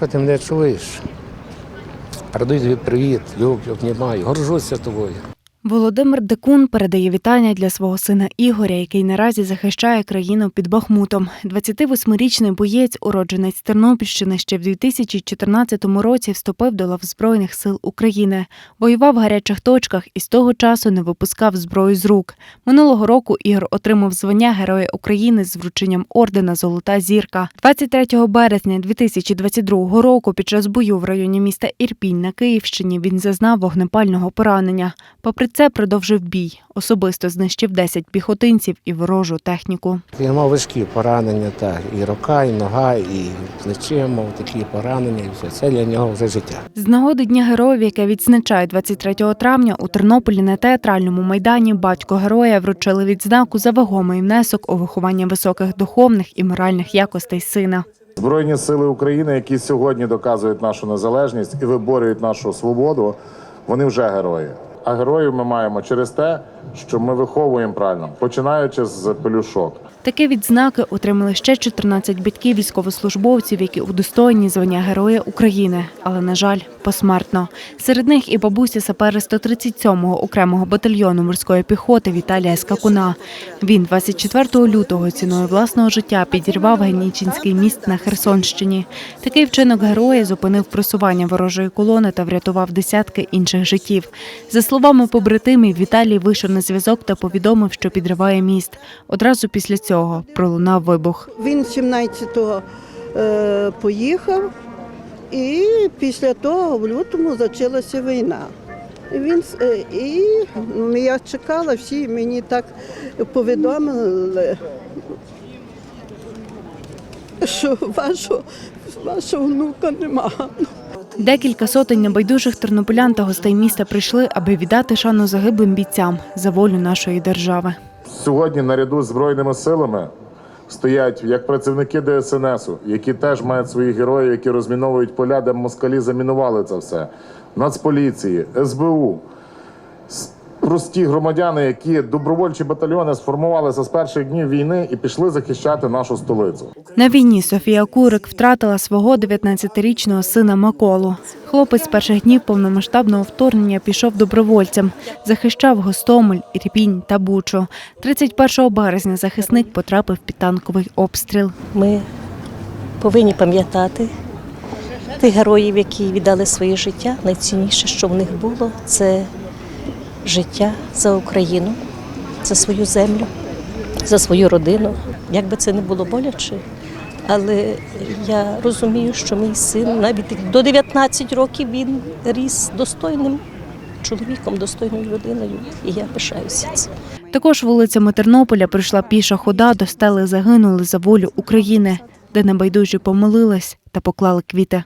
Якщо ти мене чуєш, Передай тобі привіт, люблю, обнімаю, горжуся тобою. Володимир Декун передає вітання для свого сина Ігоря, який наразі захищає країну під Бахмутом. 28-річний боєць, уродженець Тернопільщини, ще в 2014 році вступив до лав Збройних сил України. Воював в гарячих точках і з того часу не випускав зброю з рук. Минулого року Ігор отримав звання Героя України з врученням ордена Золота зірка. 23 березня 2022 року під час бою в районі міста Ірпінь на Київщині він зазнав вогнепального поранення. Попри це продовжив бій. Особисто знищив 10 піхотинців і ворожу техніку. Він мав важкі поранення, так, і рука, і нога, і плече мав такі поранення, і все. Це для нього вже життя. З нагоди Дня героїв, яке відзначають 23 травня, у Тернополі на театральному майдані батько героя вручили відзнаку за вагомий внесок у виховання високих духовних і моральних якостей сина. Збройні сили України, які сьогодні доказують нашу незалежність і виборюють нашу свободу, вони вже герої. А героїв ми маємо через те, що ми виховуємо правильно, починаючи з пелюшок. Такі відзнаки отримали ще 14 батьків військовослужбовців, які удостоєні звання Героя України, але на жаль, посмертно. Серед них і бабуся сапери 137-го окремого батальйону морської піхоти Віталія Скакуна. Він 24 лютого ціною власного життя підірвав Генічинський міст на Херсонщині. Такий вчинок героя зупинив просування ворожої колони та врятував десятки інших життів. За словами побратимів, Віталій вийшов на зв'язок та повідомив, що підриває міст. Одразу після цього пролунав вибух. Він 17-го е, поїхав, і після того в лютому почалася війна. Він е, і ну, я чекала, всі мені так повідомили, що вашого, вашого внука нема. Декілька сотень небайдужих тернополян та гостей міста прийшли, аби віддати шану загиблим бійцям за волю нашої держави. Сьогодні наряду з збройними силами стоять як працівники ДСНСу, які теж мають свої герої, які розміновують поля, де москалі замінували це все. Нацполіції, СБУ. Прості громадяни, які добровольчі батальйони сформувалися з перших днів війни і пішли захищати нашу столицю. На війні Софія Курик втратила свого 19-річного сина Миколу. Хлопець з перших днів повномасштабного вторгнення пішов добровольцем, захищав Гостомель, Ірпінь та Бучу. 31 березня захисник потрапив під танковий обстріл. Ми повинні пам'ятати тих героїв, які віддали своє життя. Найцінніше, що в них було, це життя за Україну, за свою землю, за свою родину. Як би це не було боляче, але я розумію, що мій син навіть до 19 років він ріс достойним чоловіком, достойною людиною, і я пишаюся цим. Також вулицями Тернополя прийшла піша хода до стели загинули за волю України, де небайдужі помолились та поклали квіти.